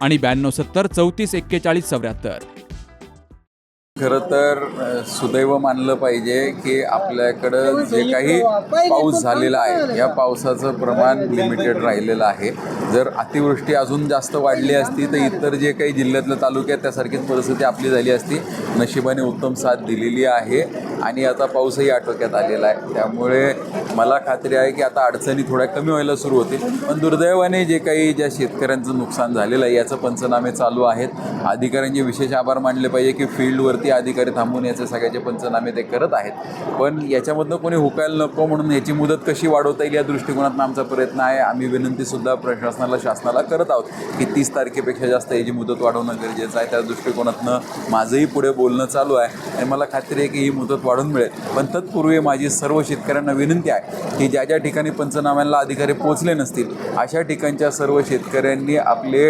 आणि ब्याण्णव सत्तर चौतीस एक्केचाळीस चौऱ्याहत्तर. खरं तर सुदैव मानलं पाहिजे की आपल्याकडं जे काही पाऊस झालेला आहे या पावसाचं प्रमाण लिमिटेड राहिलेलं आहे. जर अतिवृष्टी अजून जास्त वाढली असती तर इतर जे काही जिल्ह्यातलं तालुक्यात त्यासारखीच परिस्थिती आपली झाली असती. नशिबाने उत्तम साथ दिलेली आहे आणि आता पाऊसही आटोक्यात आलेला आहे. त्यामुळे मला खात्री आहे की आता अडचणी थोड्या कमी व्हायला सुरू होतील. पण दुर्दैवाने जे काही ज्या शेतकऱ्यांचं नुकसान झालेलं आहे याचं पंचनामे चालू आहेत. अधिकाऱ्यांचे विशेष आभार मानले पाहिजे की फील्डवरती अधिकारी थांबून याचे सगळ्याचे पंचनामे ते करत आहेत. पण याच्यामधनं कोणी हुकायला नको म्हणून याची मुदत कशी वाढवता येईल या दृष्टिकोनातून आमचा प्रयत्न आहे. आम्ही विनंतीसुद्धा प्रशासनाला शासनाला करत आहोत की तीस तारखेपेक्षा जास्त याची मुदत वाढवणं गरजेचं आहे. त्या दृष्टिकोनातनं माझंही पुढे बोलणं चालू आहे. आणि मला खात्री आहे की ही मुदत वाढून मिळेल. पण तत्पूर्वी माझी सर्व शेतकऱ्यांना विनंती आहे की ज्या ज्या ठिकाणी पंचनाम्यांना अधिकारी पोहोचले नसतील अशा ठिकाणच्या सर्व शेतकऱ्यांनी आपले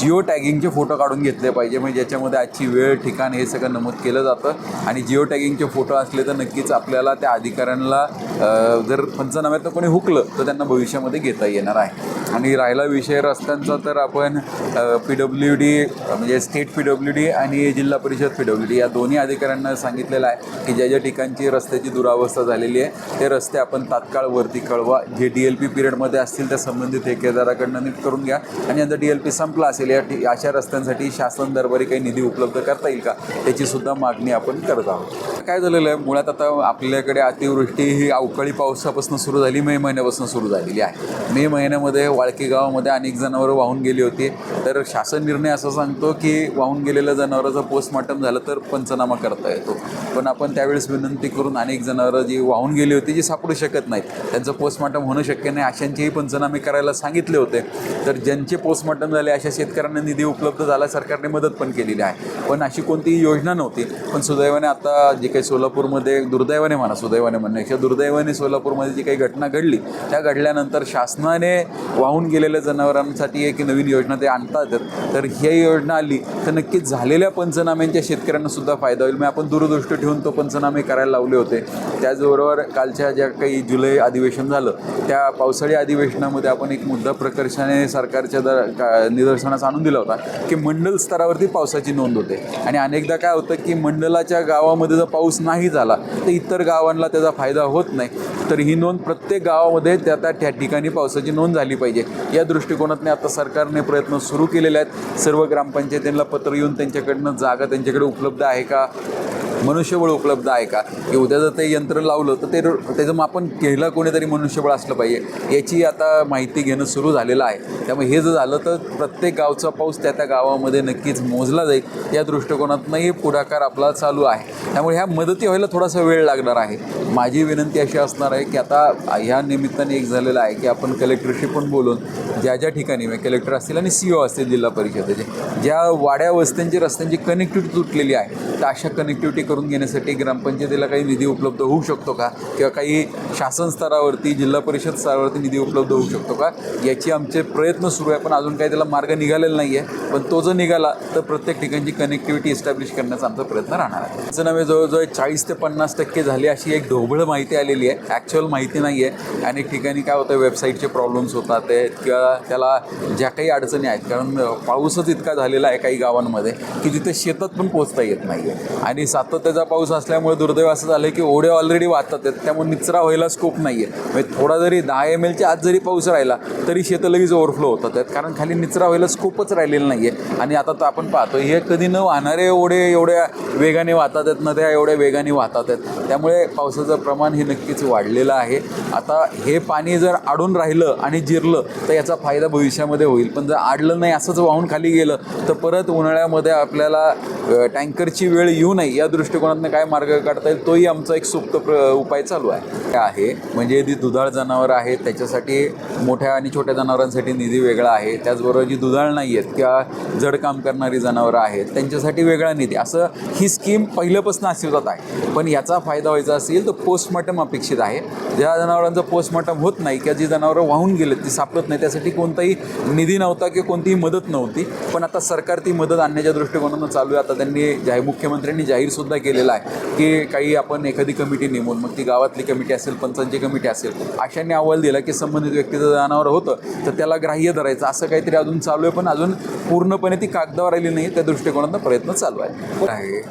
जिओ टॅगिंगचे फोटो काढून घेतले पाहिजे. म्हणजे ज्याच्यामध्ये आजची वेळ ठिकाण हे सगळं नमूद केलं जातं. आणि जिओ टॅगिंगचे फोटो असले तर नक्कीच आपल्याला त्या अधिकाऱ्यांना जर पंचनाम्यातनं कोणी हुकलं तर त्यांना भविष्यामध्ये घेता येणार आहे. आणि राहिला विषय रस्त्यांचा तर आपण पी डब्ल्यू डी म्हणजे स्टेट पी डब्ल्यू डी आणि जिल्हा परिषद पी डब्ल्यू डी या दोन्ही अधिकाऱ्यांना सांगितलेलं आहे की ज्या ज्या ठिकाणची रस्त्याची दुरावस्था झालेली आहे ते रस्ते आपण तात्काळ वरती कळवा. जे डी एल पी पिरियडमध्ये असतील त्या संबंधित ठेकेदाराकडनं नीट करून घ्या. आणि आता डी एल पी संपला असेल या अशा रस्त्यांसाठी शासन दरबारी काही निधी उपलब्ध करता येईल का? त्याची सुद्धा मागणी आपण करत आहोत. काय झालेलं आहे? मुळात आता आपल्याकडे अतिवृष्टी ही अवकाळी पावसापासून सुरू झाली मे महिन्यापासून सुरू झालेली आहे. मे महिन्यामध्ये वाळकी गावामध्ये अनेक जनावरं वाहून गेली होती. तर शासन निर्णय असं सांगतो की वाहून गेलेल्या जनावरांचं पोस्टमॉर्टम झालं तर पंचनामा करता येतो. पण आपण त्यावेळेस विनंती करून अनेक जनावरं जी वाहून गेली होती जी सापडू शकत नाहीत त्यांचं पोस्टमॉर्टम होणं शक्य नाही. अशांचेही पंचनामे करायला सांगितले होते. तर ज्यांचे पोस्टमॉर्टम झाले अशा शेतकऱ्यांना निधी उपलब्ध झाला सरकारने मदत पण केलेली आहे. पण अशी कोणतीही योजना नव्हती. पण सुदैवाने आता जे काही सोलापूरमध्ये दुर्दैवाने म्हणा सुदैवाने म्हणण्यापेक्षा दुर्दैवाने सोलापूरमध्ये जी काही घटना घडली त्या घडल्यानंतर शासनाने वाहून गेलेल्या जनावरांसाठी एक नवीन योजना ते आणतात. तर ही योजना आली तर नक्कीच झालेल्या पंचनाम्यांच्या शेतकऱ्यांना सुद्धा फायदा होईल. मग आपण दूरदृष्टी ठेवून तो पंचनामे करायला लावले होते. त्याचबरोबर कालच्या ज्या काही जुलै अधिवेशन झालं त्या पावसाळी अधिवेशनामध्ये आपण एक मुद्दा प्रकर्षाने सरकारच्या दर का- निदर्शनास आणून दिला होता की मंडल स्तरावरती पावसाची नोंद होते. आणि अनेकदा काय होतं की मंडलाच्या गावामध्ये जर पाऊस पाऊस नाही झाला तर इतर गावांना त्याचा फायदा होत नाही. तर ही नोंद प्रत्येक गावामध्ये त्या त्या त्या ठिकाणी पावसाची नोंद झाली पाहिजे. या दृष्टिकोनातने आता सरकारने प्रयत्न सुरू केलेले आहेत. सर्व ग्रामपंचायतींना पत्र येऊन त्यांच्याकडनं जागा त्यांच्याकडे उपलब्ध आहे का? मनुष्यबळ उपलब्ध आहे का? की उद्या जर ते यंत्र लावलं तर ते त्याचं मापन केलं कोणीतरी मनुष्यबळ असलं पाहिजे. याची आता माहिती घेणं सुरू झालेलं आहे. त्यामुळे हे जर झालं तर प्रत्येक गावचा पाऊस त्या त्या गावामध्ये नक्कीच मोजला जाईल. या दृष्टिकोनातूनही पुढाकार आपला चालू आहे. त्यामुळे ह्या मदती व्हायला थोडासा वेळ लागणार आहे. माझी विनंती अशी असणार आहे की आता ह्या निमित्ताने एक झालेलं आहे की आपण कलेक्टरशी पण बोलून ज्या ज्या ठिकाणी म्हणजे कलेक्टर असतील आणि सी ओ असतील जिल्हा परिषदेचे ज्या वाड्या वस्त्यांची रस्त्यांची कनेक्टिव्हिटी तुटलेली आहे तर अशा कनेक्टिव्हिटी करून घेण्यासाठी ग्रामपंचायतीला काही निधी उपलब्ध होऊ शकतो का? किंवा काही शासन स्तरावरती जिल्हा परिषद स्तरावरती निधी उपलब्ध होऊ शकतो का? याची आमचे प्रयत्न सुरू आहे. पण अजून काही त्याला मार्ग निघालेला नाही आहे पण तो जर निघाला तर प्रत्येक ठिकाणची कनेक्टिव्हिटी इस्टॅब्लिश करण्याचा आमचा प्रयत्न राहणार आहे. त्याचं नव्हे जवळजवळ चाळीस ते पन्नास टक्के झाली अशी एक ढोबळ माहिती आलेली आहे. ॲक्च्युअल माहिती नाही आहे अनेक ठिकाणी काय होतं वेबसाईटचे प्रॉब्लेम्स होतात आहेत किंवा त्याला ज्या काही अडचणी आहेत कारण पाऊसच इतका झालेला आहे काही गावांमध्ये की तिथे शेतात पण पोचता येत नाही आहे आणि सातत्याचा पाऊस असल्यामुळे दुर्दैव असं झालं की ओढे ऑलरेडी वाहतात आहेत. त्यामुळे निचरा व्हायला स्कोप नाही आहे म्हणजे थोडा जरी दहा एम एलच्या आत जरी पाऊस राहिला तरी शेतं लगेच ओव्हरफ्लो होतात आहेत. कारण खाली निचरा व्हायला स्कोपच राहिलेला नाही आहे आणि आता तर आपण पाहतो हे कधी न वाहणारे ओढे एवढ्या वेगाने वाहतात आहेत नद्या एवढ्या वेगाने वाहतात आहेत. त्यामुळे पावसाचं प्रमाण हे नक्कीच वाढलेलं आहे. आता हे पाणी जर आडून राहिलं आणि जिरलं तर याचा फायदा भविष्यामध्ये होईल. पण जर आडलं नाही असंच वाहून खाली गेलं तर परत उन्हाळ्यामध्ये आपल्याला टँकरची वेळ येऊ नये या दृष्टी दृष्टिकोनातून काय मार्ग काढता येईल तोही आमचा एक सुप्त प्र उपाय चालू आहे. काय आहे? म्हणजे जी दुधाळ जनावरं आहेत त्याच्यासाठी मोठ्या आणि छोट्या जनावरांसाठी निधी वेगळा आहे. त्याचबरोबर जी दुधाळ नाही आहेत किंवा जड काम करणारी जनावरं आहेत त्यांच्यासाठी वेगळा निधी. असं ही स्कीम पहिल्यापासून अस्तित्वात आहे. पण याचा फायदा व्हायचा असेल तर पोस्टमॉर्टम अपेक्षित आहे. ज्या जनावरांचं पोस्टमॉर्टम होत नाही किंवा जी जनावरं वाहून गेलेत ती सापडत नाही त्यासाठी कोणताही निधी नव्हता किंवा कोणतीही मदत नव्हती. पण आता सरकार ती मदत आणण्याच्या दृष्टिकोनानं चालू आहे. आता त्यांनी जाहीर मुख्यमंत्र्यांनी जाहीरसुद्धा केलेला आहे की काही आपण एखादी कमिटी नेमून मग ती गावातली कमिटी असेल पंचांची कमिटी असेल अशांनी अहवाल दिला की संबंधित व्यक्तीचं जनावर होतं तर त्याला ग्राह्य धरायचं असं काहीतरी अजून चालू आहे पण अजून पूर्णपणे ती कागदावर आली नाही त्या दृष्टिकोनातून प्रयत्न चालू आहे.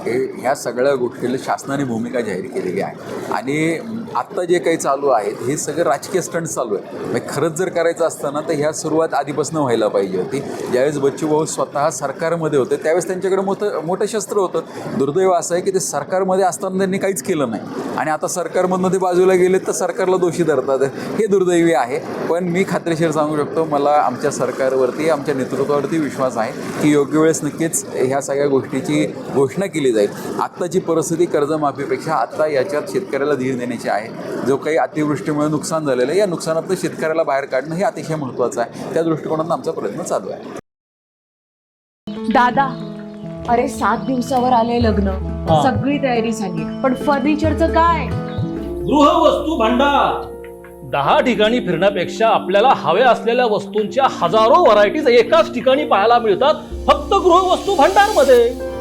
हे ह्या सगळ्या गोष्टीला शासनाने भूमिका जाहीर केलेली आहे. आणि आत्ता जे काही चालू आहेत हे सगळं राजकीय स्टंट चालू आहे म्हणजे खरंच जर करायचं असताना तर ह्या सुरुवात आधीपासून व्हायला पाहिजे होती. ज्यावेळेस बच्चूभाऊ स्वतः सरकारमध्ये होते त्यावेळेस त्यांच्याकडे मोठं मोठं शस्त्र होतं. दुर्दैव असं आहे की ते सरकारमध्ये असताना त्यांनी काहीच केलं नाही. आणि आता सरकारमधनं ते बाजूला गेले तर सरकारला दोषी धरतात. हे दुर्दैवी आहे. पण मी खात्रीशीर सांगू शकतो मला आमच्या सरकारवरती आमच्या नेतृत्वावरती विश्वास आहे की योग्य वेळेस नक्कीच ह्या सगळ्या गोष्टीची घोषणा केली जाईल. आत्ताची परिस्थिती कर्जमाफीपेक्षा आत्ता याच्यात शेतकऱ्याला धीर देण्याची आहे. जो काही अतिवृष्टीमुळे नुकसान झालेलं आहे या नुकसानातलं शेतकऱ्याला बाहेर काढणं हे अतिशय महत्त्वाचं आहे. त्या दृष्टिकोनातून आमचा प्रयत्न चालू आहे. दादा अरे सात दिवसावर आले लग्न. सगळी तयारी झाली पण फर्निचरचं काय? गृहवस्तू भांडार. दहा ठिकाणी फिरण्यापेक्षा आपल्याला हव्या असलेल्या वस्तूंच्या हजारो व्हरायटीज एकाच ठिकाणी पाहायला मिळतात फक्त गृहवस्तू भांडारमध्ये